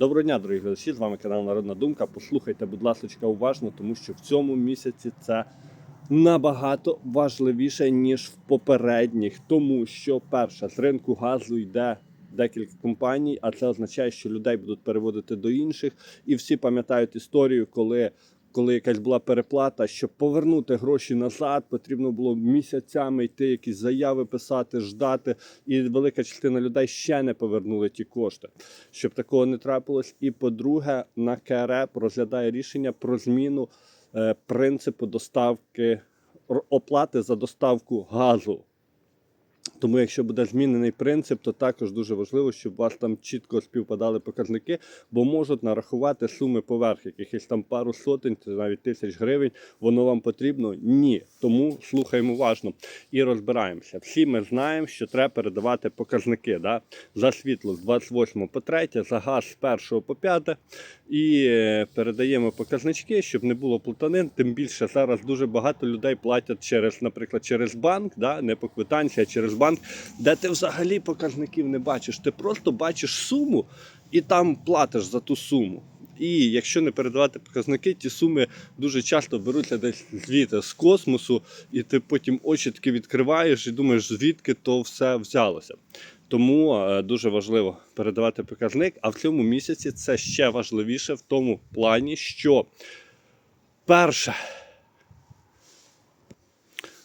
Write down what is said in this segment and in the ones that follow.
Доброго дня, дорогі глядачі! З вами канал Народна Думка. Послухайте, будь ласка, уважно, тому що в цьому місяці це набагато важливіше, ніж в попередніх. Тому що, перше, з ринку газу йде декілька компаній, а це означає, що людей будуть переводити до інших. І всі пам'ятають історію, коли. Коли якась була переплата, щоб повернути гроші назад, потрібно було місяцями йти, якісь заяви писати, ждати. І велика частина людей ще не повернули ті кошти, щоб такого не трапилось. І по-друге, на КРЕП розглядає рішення про зміну е, принципу доставки оплати за доставку газу. Тому, якщо буде змінений принцип, то також дуже важливо, щоб у вас там чітко співпадали показники, бо можуть нарахувати суми поверх, якихось там пару сотень, навіть тисяч гривень. Воно вам потрібно? Ні. Тому слухаємо уважно і розбираємося. Всі ми знаємо, що треба передавати показники да? за світло з 28 по 3, за газ з 1 по 5. І е, передаємо показнички, щоб не було плутанин. Тим більше зараз дуже багато людей платять через, наприклад, через банк, да? не по квитанції, а через банк, де ти взагалі показників не бачиш. Ти просто бачиш суму і там платиш за ту суму. І якщо не передавати показники, ті суми дуже часто беруться десь звідти з космосу, і ти потім очі таки відкриваєш і думаєш, звідки то все взялося. Тому е, дуже важливо передавати показник. А в цьому місяці це ще важливіше в тому плані, що перше.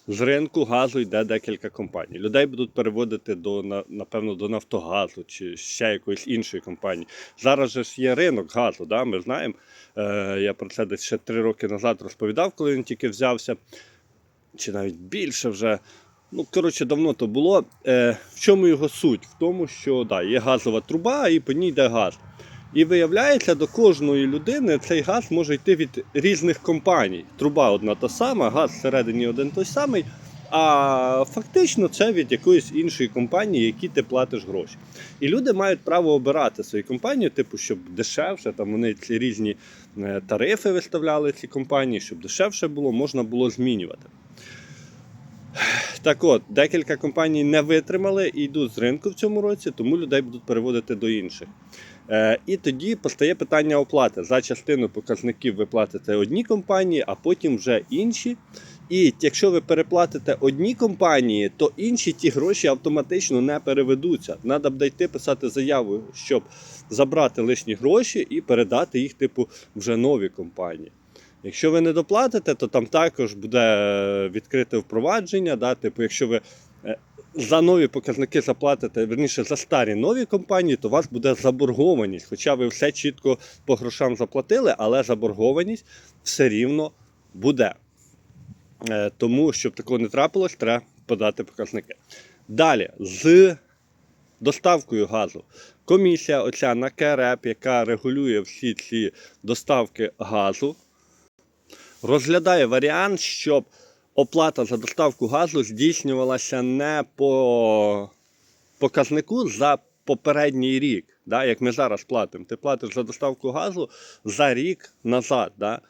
З ринку газу йде декілька компаній. Людей будуть переводити до на- напевно до Нафтогазу чи ще якоїсь іншої компанії. Зараз же ж є ринок газу. Да? Ми знаємо. Е, я про це десь ще три роки назад розповідав, коли він тільки взявся, чи навіть більше вже. Ну, коротше, давно то було. Е, в чому його суть? В тому, що да, є газова труба, і по ній йде газ. І виявляється, до кожної людини цей газ може йти від різних компаній. Труба одна та сама, газ всередині один той самий. А фактично це від якоїсь іншої компанії, які ти платиш гроші. І люди мають право обирати свої компанії, типу, щоб дешевше, там вони ці різні е, тарифи виставляли ці компанії, щоб дешевше було, можна було змінювати. Так от, декілька компаній не витримали і йдуть з ринку в цьому році, тому людей будуть переводити до інших. Е, і тоді постає питання оплати. За частину показників ви платите одній компанії, а потім вже інші. І якщо ви переплатите одній компанії, то інші ті гроші автоматично не переведуться. Треба буде йти писати заяву, щоб забрати лишні гроші і передати їх, типу, вже нові компанії. Якщо ви не доплатите, то там також буде е, відкрите впровадження. Да? Типу, якщо ви е, за нові показники заплатите, верніше за старі нові компанії, то у вас буде заборгованість. Хоча ви все чітко по грошам заплатили, але заборгованість все рівно буде. Е, Тому, щоб такого не трапилось, треба подати показники. Далі, з доставкою газу. Комісія оця на КРЕП, яка регулює всі ці доставки газу, розглядає варіант, щоб оплата за доставку газу здійснювалася не по показнику за попередній рік, да, як ми зараз платимо. Ти платиш за доставку газу за рік назад. Да?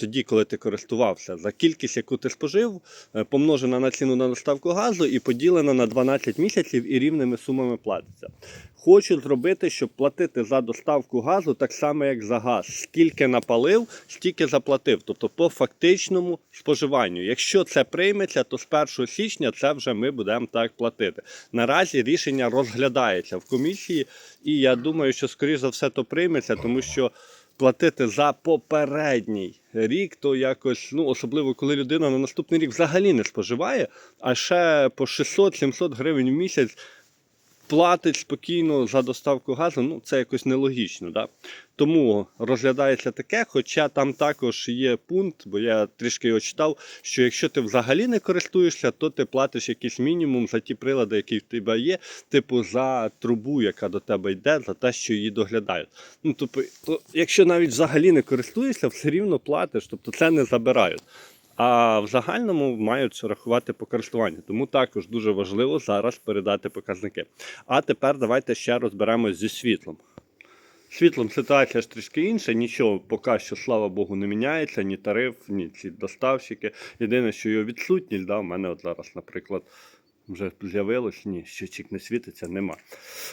Тоді, коли ти користувався, за кількість, яку ти спожив, е, помножена на ціну на доставку газу і поділена на 12 місяців і рівними сумами платиться. Хочу зробити, щоб платити за доставку газу так само, як за газ. Скільки напалив, стільки заплатив. Тобто по фактичному споживанню. Якщо це прийметься, то з 1 січня це вже ми будемо так платити. Наразі рішення розглядається в комісії, і я думаю, що скоріш за все то прийметься, тому що. Платити за попередній рік, то якось, ну особливо коли людина на наступний рік взагалі не споживає, а ще по 600-700 гривень в місяць платить спокійно за доставку газу, ну це якось нелогічно. Да? Тому розглядається таке, хоча там також є пункт, бо я трішки його читав, що якщо ти взагалі не користуєшся, то ти платиш якийсь мінімум за ті прилади, які в тебе є, типу за трубу, яка до тебе йде, за те, що її доглядають. Ну, тобто, якщо навіть взагалі не користуєшся, все рівно платиш, тобто це не забирають. А в загальному мають рахувати по користуванню. Тому також дуже важливо зараз передати показники. А тепер давайте ще розберемось зі світлом. Світлом ситуація ж трішки інша, нічого поки що, слава Богу, не міняється, ні тариф, ні ці доставщики. Єдине, що його відсутність, да, у мене от зараз, наприклад, вже з'явилось. Ні, щочик не світиться, нема.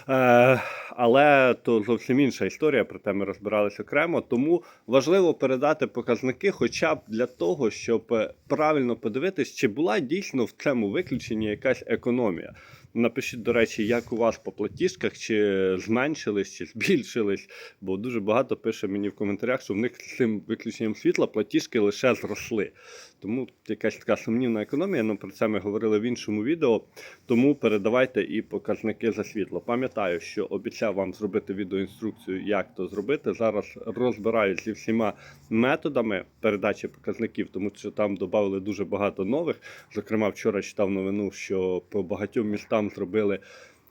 Е, але то зовсім інша історія, проте ми розбиралися окремо. Тому важливо передати показники, хоча б для того, щоб е, правильно подивитись, чи була дійсно в цьому виключенні якась економія. Напишіть, до речі, як у вас по платіжках, чи зменшились, чи збільшились, бо дуже багато пише мені в коментарях, що в них з цим виключенням світла платіжки лише зросли. Тому якась така сумнівна економія. Ну про це ми говорили в іншому відео. Тому передавайте і показники за світло. Пам'ятаю, що обіцяв вам зробити відеоінструкцію, як то зробити. Зараз розбираюсь зі всіма методами передачі показників, тому що там додали дуже багато нових. Зокрема, вчора читав новину, що по багатьом містам зробили.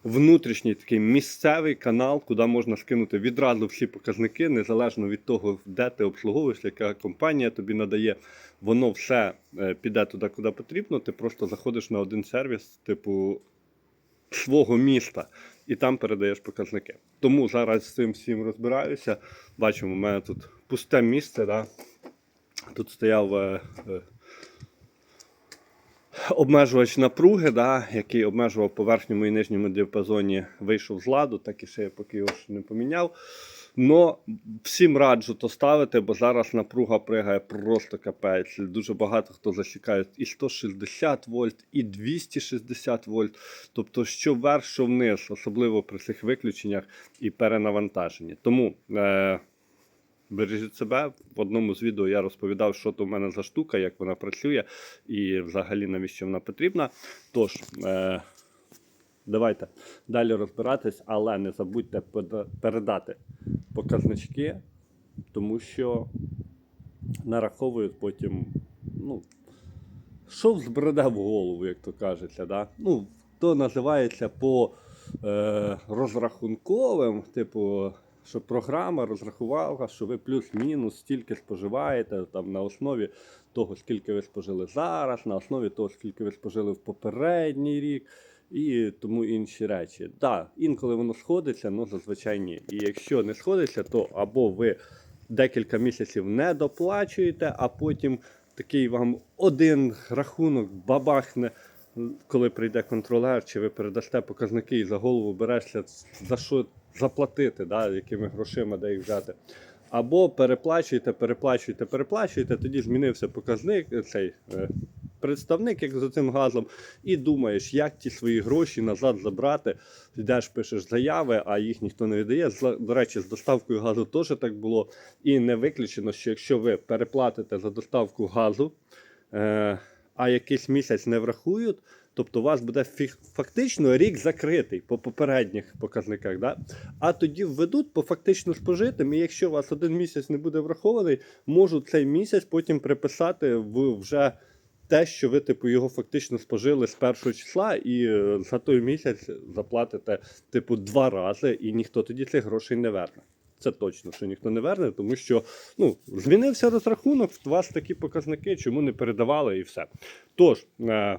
Внутрішній такий місцевий канал, куди можна скинути відразу всі показники, незалежно від того, де ти обслуговуєш, яка компанія тобі надає, воно все е, піде туди, куди потрібно. Ти просто заходиш на один сервіс, типу свого міста, і там передаєш показники. Тому зараз з цим всім розбираюся. Бачимо, у мене тут пусте місце. Да? Тут стояв е, е, обмежувач напруги, да, який обмежував по верхньому і нижньому діапазоні, вийшов з ладу, так і ще я поки його не поміняв. Но всім раджу то ставити, бо зараз напруга пригає просто капець. Дуже багато хто засікає і 160 вольт, і 260 вольт. Тобто, що вверх, що вниз, особливо при цих виключеннях і перенавантаженні. Тому е, бережіть себе. В одному з відео я розповідав, що то в мене за штука, як вона працює, і взагалі навіщо вона потрібна. Тож. Е, Давайте далі розбиратись, але не забудьте передати показнички, тому що нараховують потім, ну, що взбреде в голову, як то кажеться. Да? Ну, то називається по е, розрахунковим, типу, що програма розрахувала, що ви плюс-мінус стільки споживаєте там, на основі того, скільки ви спожили зараз, на основі того, скільки ви спожили в попередній рік і тому інші речі. Так, да, інколи воно сходиться, але зазвичай ні. І якщо не сходиться, то або ви декілька місяців не доплачуєте, а потім такий вам один рахунок бабахне, коли прийде контролер, чи ви передасте показники і за голову берешся, за що заплатити, да, якими грошима, де їх взяти. Або переплачуєте, переплачуєте, переплачуєте, тоді змінився показник, е, цей е, представник, як за цим газом, і думаєш, як ті свої гроші назад забрати. Йдеш, пишеш заяви, а їх ніхто не віддає. До речі, з доставкою газу теж так було. І не виключено, що якщо ви переплатите за доставку газу, е, а якийсь місяць не врахують, тобто у вас буде фактично рік закритий по попередніх показниках. Да? А тоді введуть по фактично спожитим, і якщо у вас один місяць не буде врахований, можуть цей місяць потім приписати в вже те, що ви типу його фактично спожили з першого числа, і е, за той місяць заплатите типу два рази, і ніхто тоді цих грошей не верне. Це точно, що ніхто не верне, тому що ну, змінився розрахунок, у вас такі показники, чому не передавали і все. Тож, е,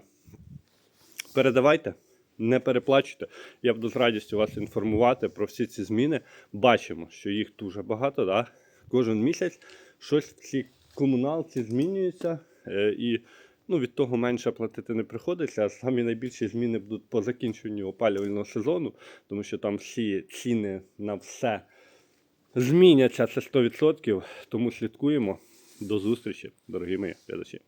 передавайте, не переплачуйте. Я буду з радістю вас інформувати про всі ці зміни. Бачимо, що їх дуже багато. Да? Кожен місяць щось в цій комуналці змінюється. Е, і ну, від того менше платити не приходиться. А самі найбільші зміни будуть по закінченню опалювального сезону, тому що там всі ціни на все зміняться це 100%. Тому слідкуємо. До зустрічі, дорогі мої глядачі.